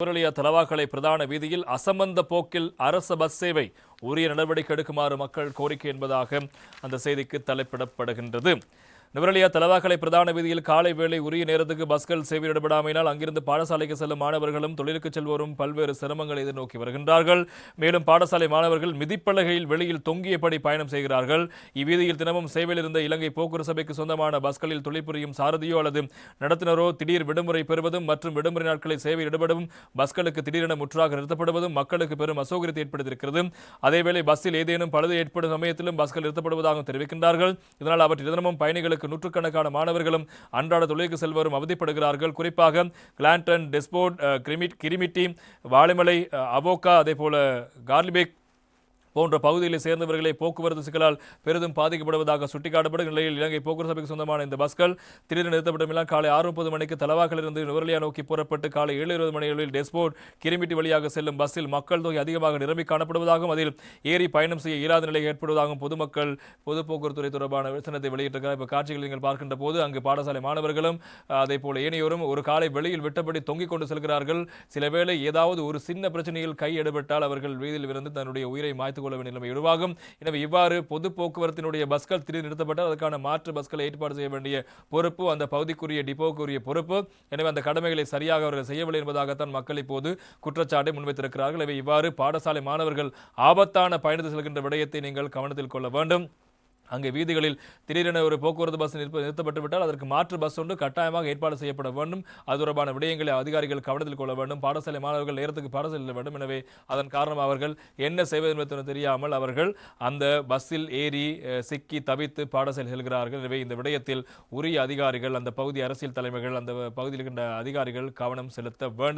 நுவரெலியா தலவாக்கலை பிரதான வீதியில் அசம்பந்த போக்கில் அரசு பஸ் சேவை உரிய நடவடிக்கை எடுக்குமாறு மக்கள் கோரிக்கை என்பதாக அந்த செய்திக்கு தலைப்பிடப்படுகின்றது. நுவரெலியா தலவாக்கலை பிரதான வீதியில் காலை வேளை உரிய நேரத்துக்கு பஸ்கள் சேவை ஈடுபடாமையினால் அங்கிருந்து பாடசாலைக்கு செல்லும் மாணவர்களும் தொழிலுக்கு செல்வோரும் பல்வேறு சிரமங்களை எதிர்நோக்கி வருகின்றார்கள். மேலும் பாடசாலை மாணவர்கள் மிதிப்பலகையில் வெளியில் தொங்கியபடி பயணம் செய்கிறார்கள். இவ்வீதியில் தினமும் சேவையில் இருந்த இலங்கை போக்குவரத்து சபைக்கு சொந்தமான பஸ்களில் தொழிற்புரியும் சாரதியோ அல்லது நடத்துனரோ திடீர் விடுமுறை பெறுவதும் மற்றும் விடுமுறை நாட்களில் சேவையில் ஈடுபடவும் பஸ்களுக்கு திடீரென முற்றாக நிறுத்தப்படுவதும் மக்களுக்கு பெரும் அசௌகரியத்தை ஏற்படுத்தியிருக்கிறது. அதேவேளை பஸ்ஸில் ஏதேனும் பழுது ஏற்படும் சமயத்திலும் பஸ்கள் நிறுத்தப்படுவதாகவும் தெரிவிக்கின்றார்கள். இதனால் அவற்றில் தினமும் பயணிகளுக்கு நூற்றுக்கணக்கான மாணவர்களும் அன்றாட தொழிலுக்கு செல்வரும் அவதிப்படுகிறார்கள். குறிப்பாக கிளாண்டன் டெஸ்போர்ட் கிரிமிட் கிரிமிட்டி வாழைமலை அவோக்கா அதே போல கார்லிபேக் போன்ற பகுதிகளை சேர்ந்தவர்களை போக்குவரத்து சிக்கலால் பெரிதும் பாதிக்கப்படுவதாக சுட்டிக்காட்டப்படும் நிலையில் இலங்கை போக்குவரத்து சபைக்கு சொந்தமான இந்த பஸ்கள் திடீரென நிறுத்தப்பட்டமெல்லாம் காலை ஆறு முப்பது மணிக்கு தலவாக்கிலிருந்து நுவரலியா நோக்கி புறப்பட்டு காலை ஏழு இருபது மணிகளில் டெஸ்போர்ட் கிரிமிட்டி வழியாக செல்லும் பஸ்ஸில் மக்கள் தொகை அதிகமாக நிரம்பி காணப்படுவதாகவும் அதில் ஏறி பயணம் செய்ய இயலாத நிலை ஏற்படுவதாகவும் பொதுமக்கள் பொது போக்குவரத்துறை தொடர்பான விசனத்தை வெளியிட்டிருக்கிறார். இப்போ காட்சிகள் நீங்கள் பார்க்கின்ற போது அங்கு பாடசாலை மாணவர்களும் அதே போல ஏனையோரும் ஒரு காலை வெளியில் விட்டபடி தொங்கிக் கொண்டு செல்கிறார்கள். சில வேளை ஏதாவது ஒரு சின்ன பிரச்சனையில் கை எடுபட்டால் அவர்கள் வீதியில் இருந்து தன்னுடைய உயிரை மாய்த்து கொள்ள வேண்டிய நிலைமை உருவாகும். எனவே இவ்வாறு பொது போக்குவரத்தினுடைய பஸ்கள் திடீர் நிறுத்தப்பட்டால் அதற்கான மாற்று பஸ்களை ஏற்பாடு செய்ய வேண்டிய பொறுப்பு அந்த பகுதிக்குரிய டிப்போக்குரிய பொறுப்பு. எனவே அந்த கடமைகளை சரியாக அவர்கள் செய்யவில்லை என்பதாகத்தான் மக்கள் இப்போது குற்றச்சாட்டை முன்வைத்திருக்கிறார்கள். எனவே இவ்வாறு பாடசாலை மாணவர்கள் ஆபத்தான பயணத்தில் செல்கின்ற விடயத்தை நீங்கள் கவனத்தில் கொள்ள வேண்டும். அங்கே வீதிகளில் திடீரென ஒரு போக்குவரத்து பஸ் நிறுத்த நிறுத்தப்பட்டு விட்டால் அதற்கு மாற்று பஸ் ஒன்று கட்டாயமாக ஏற்பாடு செய்யப்பட வேண்டும். அது தொடர்பான விடயங்களை அதிகாரிகள் கவனத்தில் கொள்ள வேண்டும். பாடசாலை மாணவர்கள் நேரத்துக்கு பாடசாலை செல்ல வேண்டும். எனவே அதன் காரணம் அவர்கள் என்ன செய்வது என்பது தெரியாமல் அவர்கள் அந்த பஸ்ஸில் ஏறி சிக்கி தவித்து பாடசாலை செல்கிறார்கள். எனவே இந்த விடயத்தில் உரிய அதிகாரிகள் அந்த பகுதி அரசியல் தலைமைகள் அந்த பகுதியில் இருக்கின்ற அதிகாரிகள் கவனம் செலுத்த வேண்டும்.